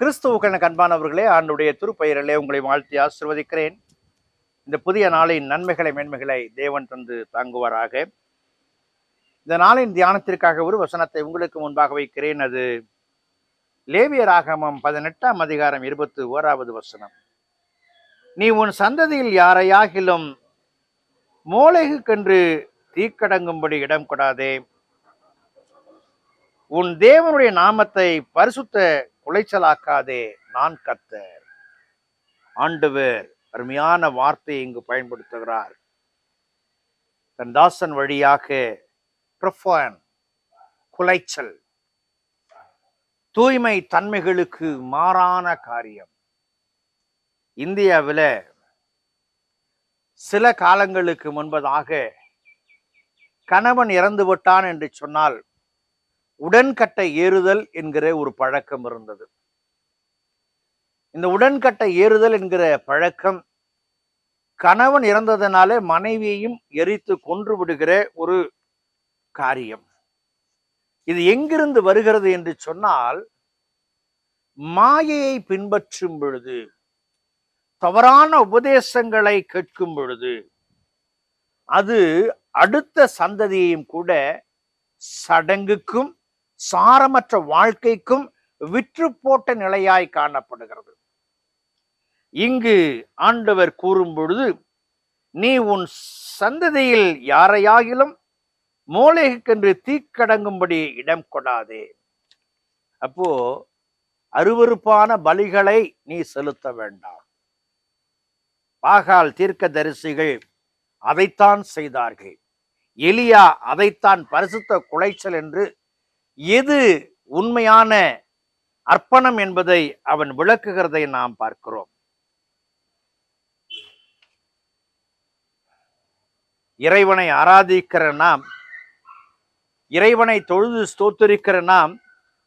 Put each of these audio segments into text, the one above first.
கிறிஸ்துவுக்கள் அன்பானவர்களே ஆண்டுடைய திருப்பெயரிலே உங்களை வாழ்த்தி ஆசிர்வதிக்கிறேன். இந்த புதிய நாளின் நன்மைகளை மேன்மைகளை தேவன் தந்து தாங்குவாராக. இந்த நாளின் தியானத்திற்காக ஒரு வசனத்தை உங்களுக்கு முன்பாக வைக்கிறேன். அது லேவியராகமம் பதினெட்டாம் அதிகாரம் இருபத்தி ஓராவது வசனம். நீ உன் சந்ததியில் யாரையாகிலும் மூளைகுக்கென்று தீக்கடங்கும்படி இடம் கொடாதே. உன் தேவனுடைய நாமத்தை பரிசுத்த குலைச்சலாக்காதே நான் கத்தர். ஆண்டவர் அருமையான வார்த்தையை இங்கு பயன்படுத்துகிறார். தன் தாசன் வழியாக பிரஃபான் குலைச்சல் தூய்மை தன்மைகளுக்கு மாறான காரியம். இந்தியாவில் சில காலங்களுக்கு முன்பதாக கணவன் இறந்து விட்டான் என்று சொன்னால் உடன்கட்டை ஏறுதல் என்கிற ஒரு பழக்கம் இருந்தது. இந்த உடன்கட்டை ஏறுதல் என்கிற பழக்கம் கணவன் இறந்ததனாலே மனைவியையும் எரித்து கொன்று விடுகிற ஒரு காரியம். இது எங்கிருந்து வருகிறது என்று சொன்னால் மாயையை பின்பற்றும் பொழுது தவறான உபதேசங்களை கேட்கும் பொழுது அது அடுத்த சந்ததியையும் கூட சடங்குக்கும் சாரமற்ற வாழ்க்கைக்கும் விற்று போட்ட நிலையாய் காணப்படுகிறது. இங்கு ஆண்டவர் கூறும் பொழுது நீ உன் சந்ததியில் யாரையாகிலும் மூளைக்கென்று தீக்கடங்கும்படி இடம் கொடாதே. அப்போ அருவருப்பான பலிகளை நீ செலுத்த வேண்டாம். பாகால் தீர்க்க தரிசிகள் அதைத்தான் செய்தார்கள். எலியா அதைத்தான் பரிசுத்த குலைச்சல் என்று எது உண்மையான அர்ப்பணம் என்பதை அவன் விளக்குகிறதை நாம் பார்க்கிறோம். இறைவனை ஆராதிக்கிற நாம் இறைவனை தொழுது ஸ்தோத்தரிக்கிற நாம்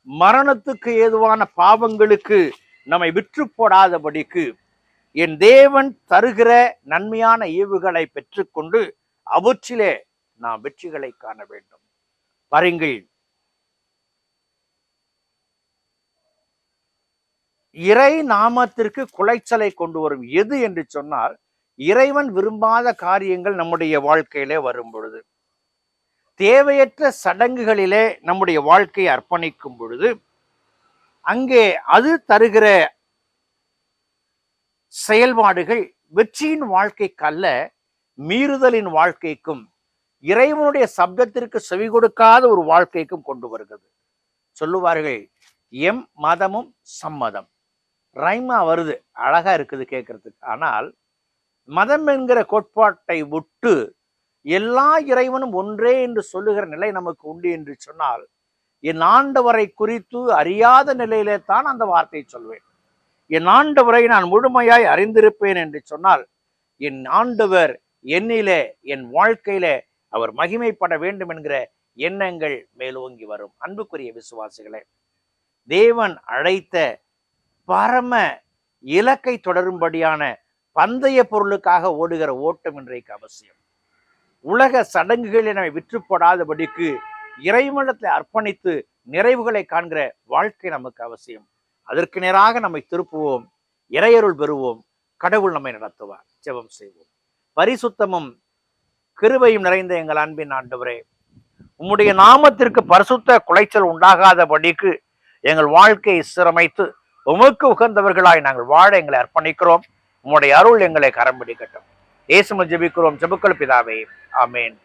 மரணத்துக்கு ஏதுவான பாவங்களுக்கு நம்மை விற்று போடாதபடிக்கு என் தேவன் தருகிற நன்மையான ஈவுகளை பெற்றுக்கொண்டு அவற்றிலே நாம் வெற்றிகளை காண வேண்டும். பாருங்கள் இறை நாமத்திற்கு குலைச்சலை கொண்டு வரும் எது என்று சொன்னால் இறைவன் விரும்பாத காரியங்கள் நம்முடைய வாழ்க்கையிலே வரும் பொழுது தேவையற்ற சடங்குகளிலே நம்முடைய வாழ்க்கையை அர்ப்பணிக்கும் பொழுது அங்கே அது தருகிற செயல்பாடுகள் வெற்றியின் வாழ்க்கைக்கு அல்ல மீறுதலின் வாழ்க்கைக்கும் இறைவனுடைய சப்தத்திற்கு செவி கொடுக்காத ஒரு வாழ்க்கைக்கும் கொண்டு வருகிறது. சொல்லுவார்கள் எம் மதமும் சம்மதம். ரைமா வருது அழகா இருக்குது கேட்கறதுக்கு ஆனால் மதம் என்கிற கோட்பாட்டை விட்டு எல்லா இறைவனும் ஒன்றே என்று சொல்லுகிற நிலை நமக்கு உண்டு என்று சொன்னால் என் ஆண்டவரை குறித்து அறியாத நிலையிலே தான் அந்த வார்த்தையை சொல்வேன். என் ஆண்டவரை நான் முழுமையாய் அறிந்திருப்பேன் என்று சொன்னால் என் ஆண்டவர் என்னிலே என் வாழ்க்கையிலே அவர் மகிமைப்பட வேண்டும் என்கிற எண்ணங்கள் மேலோங்கி வரும். அன்புக்குரிய விசுவாசிகளே தேவன் அழைத்த பரம இலக்கை தொடரும்படியான பந்தய பொருளுக்காக ஓடுகிற ஓட்டம் இன்றைக்கு அவசியம். உலக சடங்குகளை நம்மை விற்றுப்படாதபடிக்கு இறைவனத்தை அர்ப்பணித்து நிறைவுகளை காண்கிற வாழ்க்கை நமக்கு அவசியம். அதற்கு நேராக நம்மை திருப்புவோம். இறையருள் பெறுவோம். கடவுள் நம்மை நடத்துவார். ஜெபம் செய்வோம். பரிசுத்தமும் கிருபையும் நிறைந்த எங்கள் அன்பின் ஆண்டவரே உம்முடைய நாமத்திற்கு பரிசுத்த குலைச்சல் உண்டாகாதபடிக்கு எங்கள் வாழ்க்கையை சிரமைத்து உமக்கு உகந்தவர்களாய் நாங்கள் வாழ எங்களை அர்ப்பணிக்கிறோம். உம்முடைய அருள் எங்களை கரம் பிடிக்கட்டும். ஏசும ஜெபிக்கிறோம். ஜெபுக்கள் பிதாவே. ஆமேன்.